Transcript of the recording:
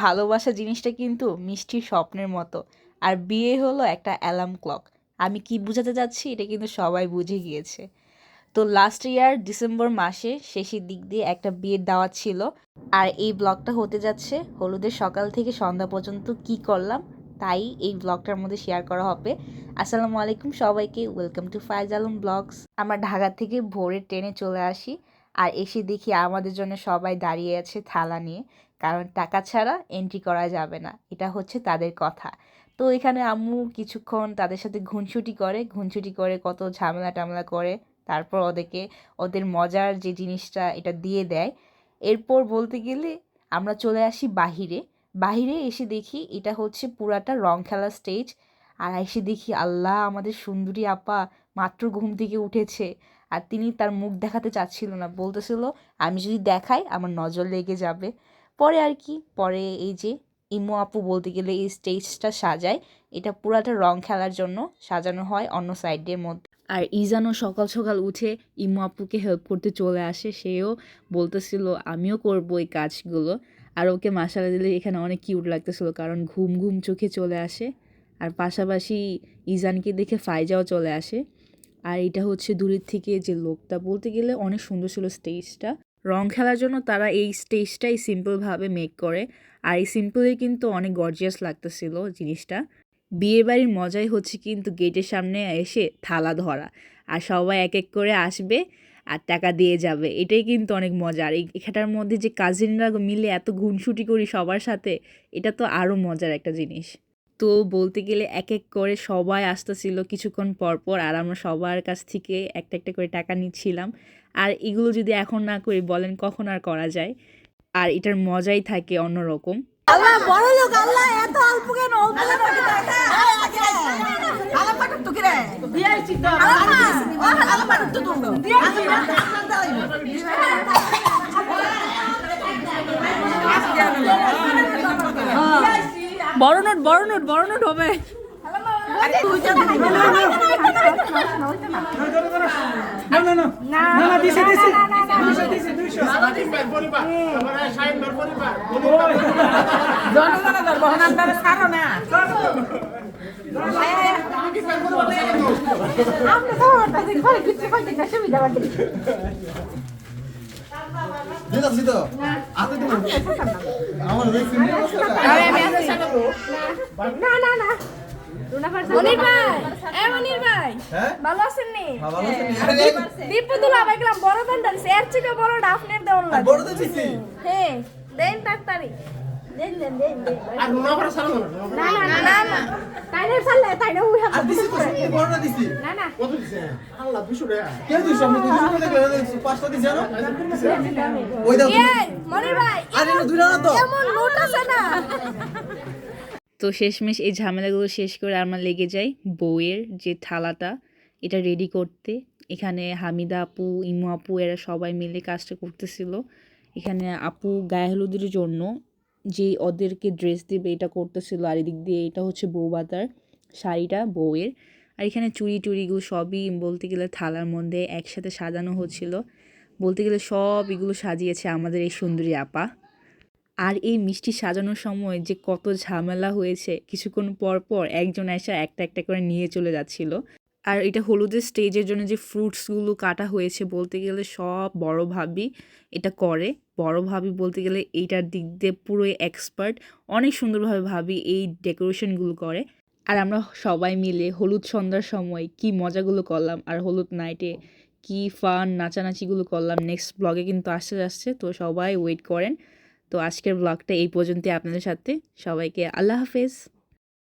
ভালোবাসা জিনিসটা কিন্তু মিষ্টির স্বপ্নের মতো। আর বিয়ে হলো একটা অ্যালার্ম ক্লক। আমি কি বোঝাতে যাচ্ছি এটা কিন্তু সবাই বুঝে গিয়েছে। তো লাস্ট ইয়ার ডিসেম্বর মাসে শেষের দিক দিয়ে একটা বিয়ের দাওয়াত ছিল। আর এই ব্লগটা হতে যাচ্ছে হলুদের সকাল থেকে সন্ধ্যা পর্যন্ত কি করলাম তাই এই ব্লগটার মধ্যে শেয়ার করা হবে। আসসালামু আলাইকুম সবাইকে। Welcome to Faiz Alam vlogs আমরা ঢাকা থেকে ভোরে ট্রেনে চলে আসি। আর এসে দেখি আমাদের জন্য সবাই দাঁড়িয়ে আছে থালা নিয়ে। কারণ টাকা ছাড়া এন্ট্রি করা যাবে না। এটা হচ্ছে তাদের কথা। তো এখানে আম্মু কিছুক্ষণ তাদের সাথে ঘুনছুটি করে ঘুনছুটি করে কত ঝামেলা টামেলা করে, তারপর ওদেরকে, ওদের মজার যে জিনিসটা এটা দিয়ে দেয়। এরপর বলতে গেলে আমরা চলে আসি বাহিরে। বাহিরে এসে দেখি এটা হচ্ছে পুরাটা রং খেলা স্টেজ আর এসে দেখি আল্লাহ, আমাদের সুন্দরী আপা মাত্র ঘুম থেকে উঠেছে। আর তিনি তার মুখ দেখাতে চাচ্ছিল না। বলতেছিল, আমি যদি দেখাই, আমার নজর লেগে যাবে। পরে আর কি, পরে এই যে ইমো আপু বলতে গেলে এই স্টেজটা সাজায়। এটা পুরাটা রং খেলার জন্য সাজানো হয় অন্য সাইডের মধ্যে। আর ইজানও সকাল সকাল উঠে ইমো আপুকে হেল্প করতে চলে আসে। সেও বলতেছিল, আমিও করব এই কাজগুলো। আর ওকে মাসালা দিলে এখানে অনেক কিউট লাগতেছিল, কারণ ঘুম ঘুম চোখে চলে আসে। আর পাশাপাশি ইজানকে দেখে ফাইজাও চলে আসে। আর এটা হচ্ছে দূরের থেকে যে লোকটা, বলতে গেলে অনেক সুন্দর ছিল স্টেজটা রং খেলার জন্য তারা এই স্টেজটাই সিম্পলভাবে মেক করে। আর এই সিম্পলেই কিন্তু অনেক গর্জিয়াস লাগতেছিল জিনিসটা। বিয়ে বাড়ির মজাই হচ্ছে কিন্তু গেটের সামনে এসে থালা ধরা। আর সবাই এক এক করে আসবে আর টাকা দিয়ে যাবে। এটাই কিন্তু অনেক মজা। আর এই এখানটার মধ্যে যে কাজিনরা মিলে এত গুনসুটি করি সবার সাথে, এটা তো আরও মজার একটা জিনিস। তো বলতে গেলে এক এক করে সবাই আসতেছিল কিছুক্ষণ পর পর আর আমরা সবার কাছ থেকে একটা একটা করে টাকা নিচ্ছিলাম আর এগুলো যদি এখন না করি বলেন কখন আর করা যায় আর এটার মজাই থাকে অন্যরকম আল্লাহ বড় লোক আল্লাহ এত অল্প কেন অল্প কেন আল্লাহ পাঠাত তো কিরে দিয়েছি তো আল্লাহ পাঠাত তো তুমি দিয়েছি বড় নোট বড় নোট বড় নোট হবে না না না না না দিছি দিছি দিছি দিছি দুইশো না। আমরা না না না। না মনির ভাই। এ মনির ভাই। হ্যাঁ? ভালো আছেন নি? ভালো আছেন দীপু দুলা ভাই গেলাম। বড় দান দান এর থেকে বড় ডাফনের দেওয়ার লাগে। বড় তো হ্যাঁ দেন তাড়াতাড়ি। দেন দেন দেন দেন না না না না না তাইলে চাললে তাইলে উই হাত দিছি তো সত্যি বড়টা দিছি না না কে দিছ আমি দিছি কত করে পাঁচটা দিছি না ওই দাও তুমি। এই মনির ভাই আরে না দুইটা না তো এমন নোট আছে না তো শেষমেশ এই ঝামেলাগুলো শেষ করে আমরা লেগে যাই বউয়ের যে থালাটা এটা রেডি করতে এখানে হামিদা আপু ইমু আপু এরা সবাই মিলে কাজটা করতেছিল এখানে আপু গায়ে হলুদের জন্য যে ওদেরকে ড্রেস দেবে, এটা করতেছিল। আর এদিক দিয়ে এটা হচ্ছে বৌবাতার শাড়িটা বউয়ের। আর এখানে চুড়ি টুড়িগুলো সবই বলতে গেলে থালার মধ্যে একসাথে সাজানো হচ্ছিল। বলতে গেলে সব এগুলো সাজিয়েছে আমাদের এই সুন্দরী আপা। আর এই মিষ্টি সাজানোর সময় যে কত ঝামেলা হয়েছে, কিছুক্ষণ পর পর একজন এসে একটা একটা করে নিয়ে চলে যাচ্ছিল। আর এটা হলুদের স্টেজের জন্য যে ফ্রুটসগুলো কাটা হয়েছে বলতে গেলে সব বড় ভাবি এটা করে। বড় ভাবি বলতে গেলে এইটার দিক দিয়ে পুরোই এক্সপার্ট অনেক সুন্দরভাবে ভাবি এই ডেকোরেশনগুলো করে। আর আমরা সবাই মিলে হলুদ সন্ধ্যার সময় কি মজাগুলো করলাম। আর হলুদ নাইটে কি ফান নাচানাচিগুলো করলাম। নেক্সট ব্লগে কিন্তু আসতে আসছে তো সবাই ওয়েট করেন। তো আজকের ব্লগটা এই পর্যন্তই আপনাদের সাথে। সবাইকে আল্লাহ হাফেজ।